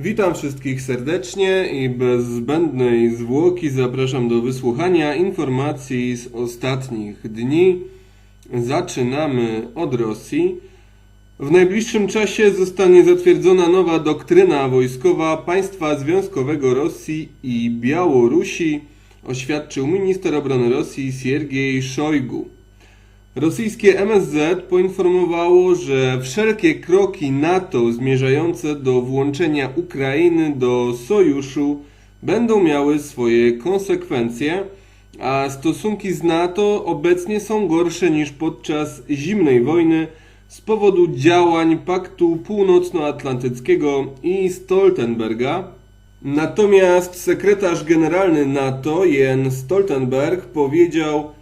Witam wszystkich serdecznie i bez zbędnej zwłoki zapraszam do wysłuchania informacji z ostatnich dni. Zaczynamy od Rosji. W najbliższym czasie zostanie zatwierdzona nowa doktryna wojskowa państwa związkowego Rosji i Białorusi, oświadczył minister obrony Rosji Siergiej Szojgu. Rosyjskie MSZ poinformowało, że wszelkie kroki NATO zmierzające do włączenia Ukrainy do sojuszu będą miały swoje konsekwencje, a stosunki z NATO obecnie są gorsze niż podczas zimnej wojny z powodu działań Paktu Północnoatlantyckiego i Stoltenberga. Natomiast sekretarz generalny NATO Jens Stoltenberg powiedział,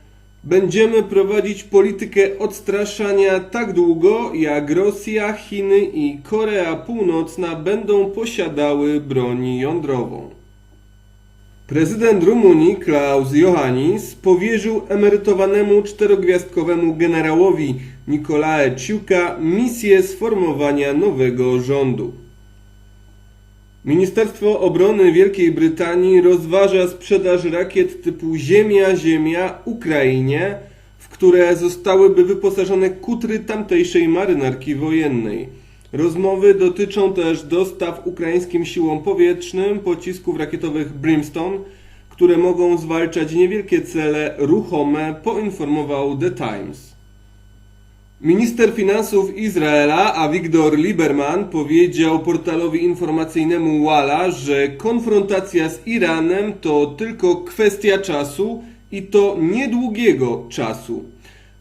Będziemy prowadzić politykę odstraszania tak długo, jak Rosja, Chiny i Korea Północna będą posiadały broń jądrową. Prezydent Rumunii Klaus Iohannis powierzył emerytowanemu czterogwiazdkowemu generałowi Nicolae Ciuka misję sformowania nowego rządu. Ministerstwo Obrony Wielkiej Brytanii rozważa sprzedaż rakiet typu Ziemia-Ziemia Ukrainie, w które zostałyby wyposażone kutry tamtejszej marynarki wojennej. Rozmowy dotyczą też dostaw ukraińskim siłom powietrznym pocisków rakietowych Brimstone, które mogą zwalczać niewielkie cele ruchome, poinformował The Times. Minister finansów Izraela Avigdor Lieberman powiedział portalowi informacyjnemu Walla, że konfrontacja z Iranem to tylko kwestia czasu i to niedługiego czasu.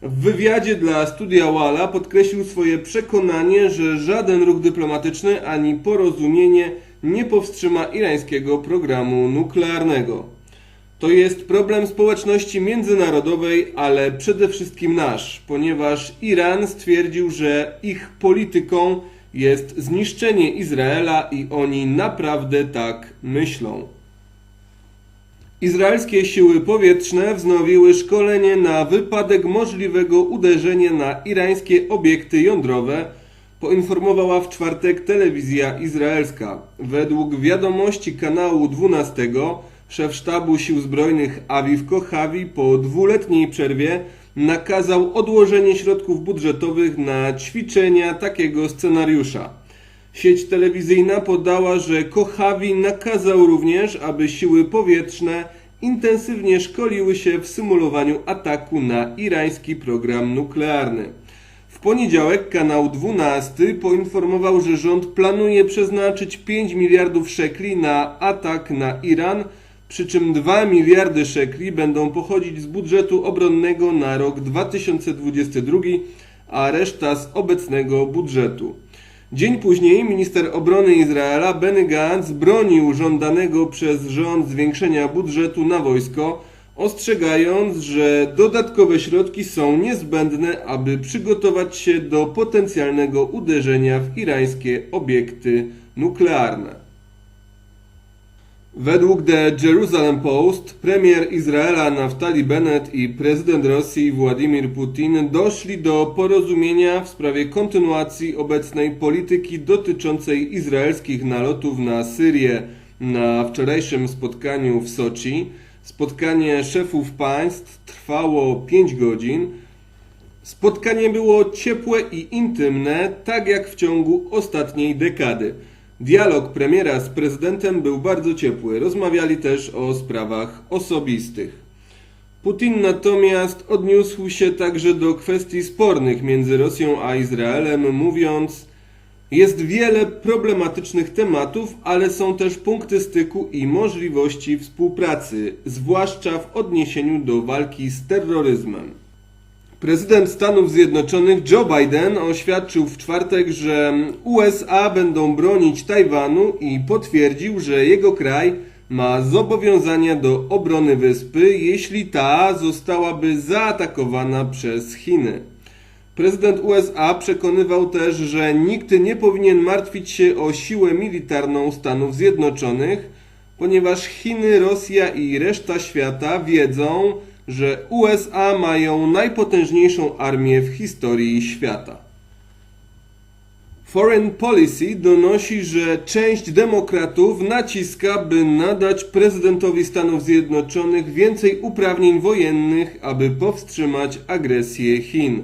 W wywiadzie dla studia Walla podkreślił swoje przekonanie, że żaden ruch dyplomatyczny ani porozumienie nie powstrzyma irańskiego programu nuklearnego. To jest problem społeczności międzynarodowej, ale przede wszystkim nasz, ponieważ Iran stwierdził, że ich polityką jest zniszczenie Izraela i oni naprawdę tak myślą. Izraelskie siły powietrzne wznowiły szkolenie na wypadek możliwego uderzenia na irańskie obiekty jądrowe, poinformowała w czwartek telewizja izraelska. Według wiadomości kanału 12 szef sztabu sił zbrojnych Aviv Kochavi po dwuletniej przerwie nakazał odłożenie środków budżetowych na ćwiczenia takiego scenariusza. Sieć telewizyjna podała, że Kochavi nakazał również, aby siły powietrzne intensywnie szkoliły się w symulowaniu ataku na irański program nuklearny. W poniedziałek kanał 12 poinformował, że rząd planuje przeznaczyć 5 miliardów szekli na atak na Iran, przy czym 2 miliardy szekli będą pochodzić z budżetu obronnego na rok 2022, a reszta z obecnego budżetu. Dzień później minister obrony Izraela Benny Gantz bronił żądanego przez rząd zwiększenia budżetu na wojsko, ostrzegając, że dodatkowe środki są niezbędne, aby przygotować się do potencjalnego uderzenia w irańskie obiekty nuklearne. Według The Jerusalem Post premier Izraela Naftali Bennett i prezydent Rosji Władimir Putin doszli do porozumienia w sprawie kontynuacji obecnej polityki dotyczącej izraelskich nalotów na Syrię na wczorajszym spotkaniu w Soczi. Spotkanie szefów państw trwało 5 godzin. Spotkanie było ciepłe i intymne, tak jak w ciągu ostatniej dekady. Dialog premiera z prezydentem był bardzo ciepły. Rozmawiali też o sprawach osobistych. Putin natomiast odniósł się także do kwestii spornych między Rosją a Izraelem, mówiąc: Jest wiele problematycznych tematów, ale są też punkty styku i możliwości współpracy, zwłaszcza w odniesieniu do walki z terroryzmem. Prezydent Stanów Zjednoczonych Joe Biden oświadczył w czwartek, że USA będą bronić Tajwanu i potwierdził, że jego kraj ma zobowiązania do obrony wyspy, jeśli ta zostałaby zaatakowana przez Chiny. Prezydent USA przekonywał też, że nikt nie powinien martwić się o siłę militarną Stanów Zjednoczonych, ponieważ Chiny, Rosja i reszta świata wiedzą, że USA mają najpotężniejszą armię w historii świata. Foreign Policy donosi, że część demokratów naciska, by nadać prezydentowi Stanów Zjednoczonych więcej uprawnień wojennych, aby powstrzymać agresję Chin.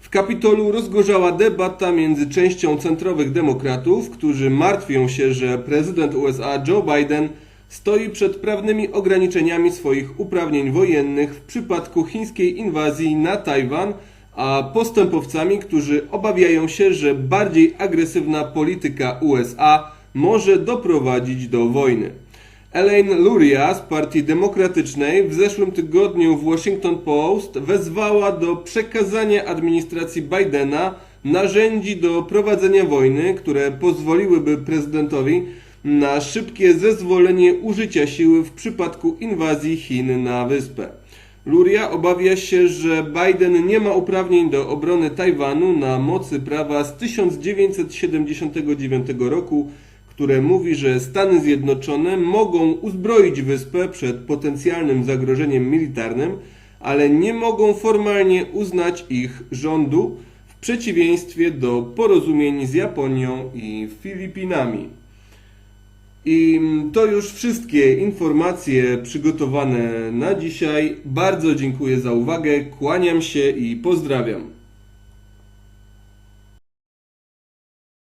W Kapitolu rozgorzała debata między częścią centrowych demokratów, którzy martwią się, że prezydent USA Joe Biden stoi przed prawnymi ograniczeniami swoich uprawnień wojennych w przypadku chińskiej inwazji na Tajwan, a postępowcami, którzy obawiają się, że bardziej agresywna polityka USA może doprowadzić do wojny. Elaine Luria z Partii Demokratycznej w zeszłym tygodniu w Washington Post wezwała do przekazania administracji Bidena narzędzi do prowadzenia wojny, które pozwoliłyby prezydentowi na szybkie zezwolenie użycia siły w przypadku inwazji Chin na wyspę. Luria obawia się, że Biden nie ma uprawnień do obrony Tajwanu na mocy prawa z 1979 roku, które mówi, że Stany Zjednoczone mogą uzbroić wyspę przed potencjalnym zagrożeniem militarnym, ale nie mogą formalnie uznać ich rządu w przeciwieństwie do porozumień z Japonią i Filipinami. I to już wszystkie informacje przygotowane na dzisiaj. Bardzo dziękuję za uwagę, kłaniam się i pozdrawiam.